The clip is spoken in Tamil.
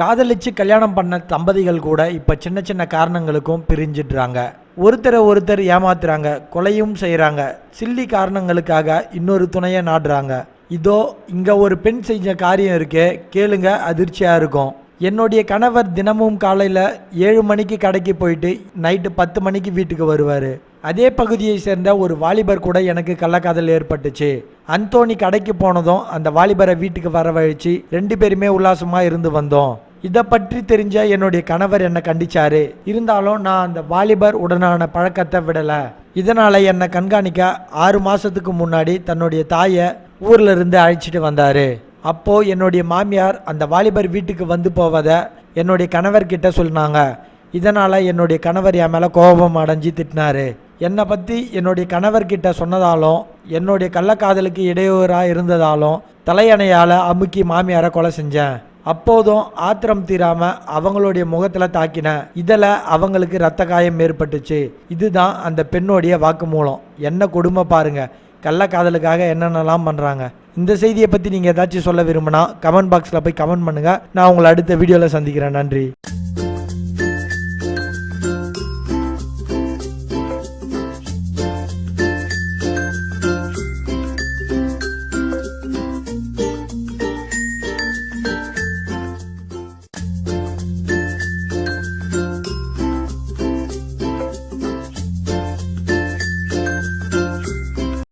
காதலிச்சு கல்யாணம் பண்ண தம்பதிகள் கூட இப்போ சின்ன சின்ன காரணங்களுக்கும் பிரிஞ்சிடுறாங்க. ஒருத்தரை ஒருத்தர் ஏமாத்துறாங்க கொலையும் செய்கிறாங்க சில்லி காரணங்களுக்காக இன்னொரு துணையை நாடுறாங்க. இதோ இங்கே ஒரு பெண் செஞ்ச காரியம் இருக்கே கேளுங்க அதிர்ச்சியாக இருக்கும். என்னுடைய கணவர் தினமும் காலையில் ஏழு மணிக்கு கடைக்கு போயிட்டு நைட்டு பத்து மணிக்கு வீட்டுக்கு வருவார். அதே பகுதியை சேர்ந்த ஒரு வாலிபர் கூட எனக்கு கள்ளக்காதல் ஏற்பட்டுச்சு. அந்தோணி கடைக்கு போனதும் அந்த வாலிபரை வீட்டுக்கு வரவழைச்சு ரெண்டு பேருமே உல்லாசமாக இருந்து வந்தோம். இதை பற்றி தெரிஞ்ச என்னுடைய கணவர் என்னை கண்டிச்சாரு. இருந்தாலும் நான் அந்த வாலிபர் உடனான பழக்கத்தை விடலை. இதனால் என்னை கண்காணிக்க ஆறு மாதத்துக்கு முன்னாடி தன்னுடைய தாயை ஊரில் இருந்து அழைச்சிட்டு வந்தார். அப்போது என்னுடைய மாமியார் அந்த வாலிபர் வீட்டுக்கு வந்து போவதை என்னுடைய கணவர்கிட்ட சொன்னாங்க. இதனால் என்னுடைய கணவர் என் மேலே கோபம் அடைஞ்சு திட்டினாரு. என்னை பற்றி என்னுடைய கணவர்கிட்ட சொன்னதாலும் என்னுடைய கள்ளக்காதலுக்கு இடையூறாக இருந்ததாலும் தலையணையால் அமுக்கி மாமியாரை கொலை செஞ்சேன். அப்போதும் ஆத்திரம் தீராம அவங்களுடைய முகத்தில் தாக்கினேன் இதில் அவங்களுக்கு ரத்த காயம் ஏற்பட்டுச்சு. இதுதான் அந்த பெண்ணுடைய வாக்குமூலம். என்ன கொடுமை பாருங்க. கள்ளக்காதலுக்காக என்னென்னலாம் பண்ணுறாங்க இந்த செய்தியை பற்றி நீங்கள் ஏதாச்சும் சொல்ல விரும்பினா கமெண்ட் பாக்ஸில் போய் கமெண்ட் பண்ணுங்கள் நான் உங்களை அடுத்த வீடியோவில் சந்திக்கிறேன். நன்றி.